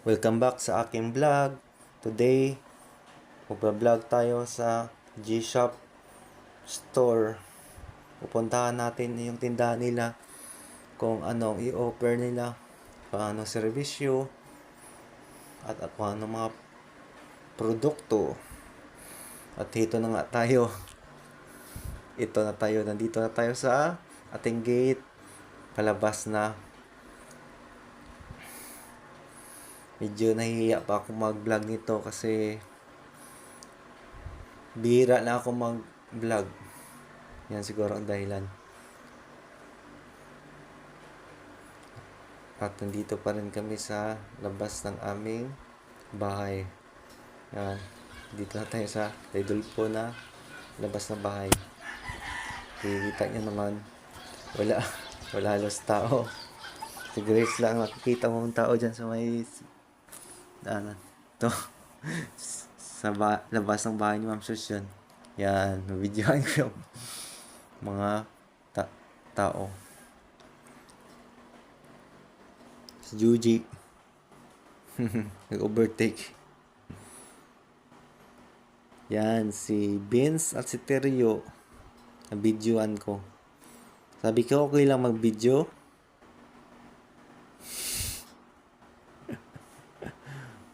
Welcome back sa aking vlog. Today, magpa-vlog tayo sa G-Shop store. Pupuntahan natin yung tindahan nila kung anong i-offer nila, kung anong serbisyo, at kung anong mga produkto. At dito na nga tayo. Ito na tayo, nandito na tayo sa ating gate. Palabas na. Medyo nahihiya pa ako mag-vlog nito kasi bihira na ako mag-vlog. Yan siguro ang dahilan. At nandito pa rin kami sa labas ng aming bahay. Yan. Dito na tayo sa Redolfo na labas ng bahay. Kikita nyo naman. Wala. Wala halos tao. Si Grace lang nakikita mo ang tao dyan sa may ano, to sa ba- labas ng bahay ni Ma'am Susan. Yan, videoan ko yung mga ta- tao. Si Juji. Nag-overtake. Yan, si Vince at si Terio. Na-videoan ko. Sabi ko, okay lang mag-video.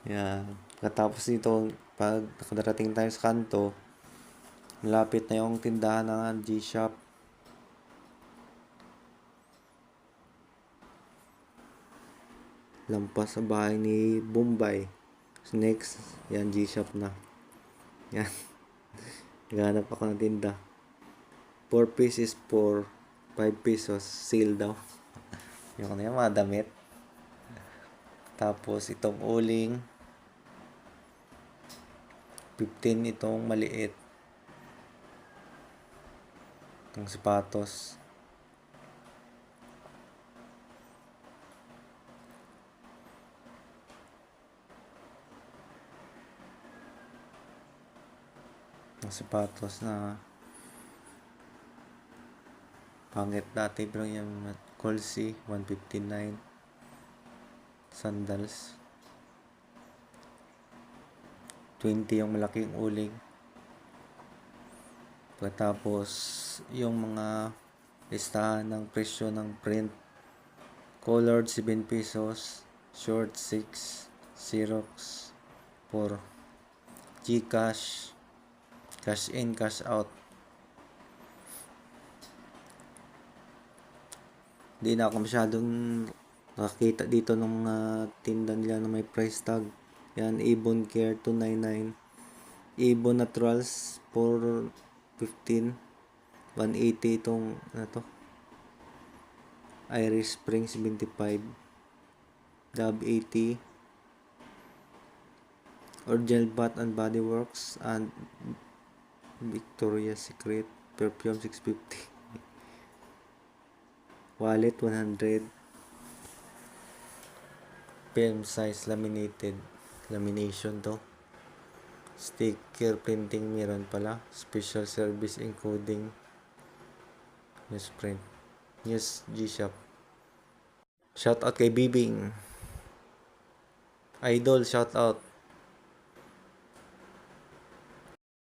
Yan. Pagkatapos nito, pag nakadarating tayo sa kanto, malapit na yung tindahan ng G-Shop. Lampas sa bahay ni Bombay. So next, yan G-Shop na. Yan. Naghanap ako ng tinda. 4 pieces for 5 pesos. Sale daw. yung ano yan, mga damit. Tapos itong uling 15 itong maliit. Itong sapatos. Itong sapatos na pangit dati bro yung Colsey 159 sandals 20 yung malaking uling. Pagkatapos yung mga listahan ng presyo ng print. Colored 7 pesos. Short 6 Xerox 4 Gcash. Cash in cash out. Hindi na ako masyadong nakakita dito ng mga tinda nila na may price tag. Yan, Ibon Care 299. Ibon Naturals 415. 180 itong ano to. Irish Spring 75. Dab 80. Original Bath and Body Works and Victoria's Secret Perfume 650 wallet 100 film size laminated lamination to. Sticker printing meron pala. Special service encoding. Newsprint news G-Shop. Shout out kay Bibing. Idol shout out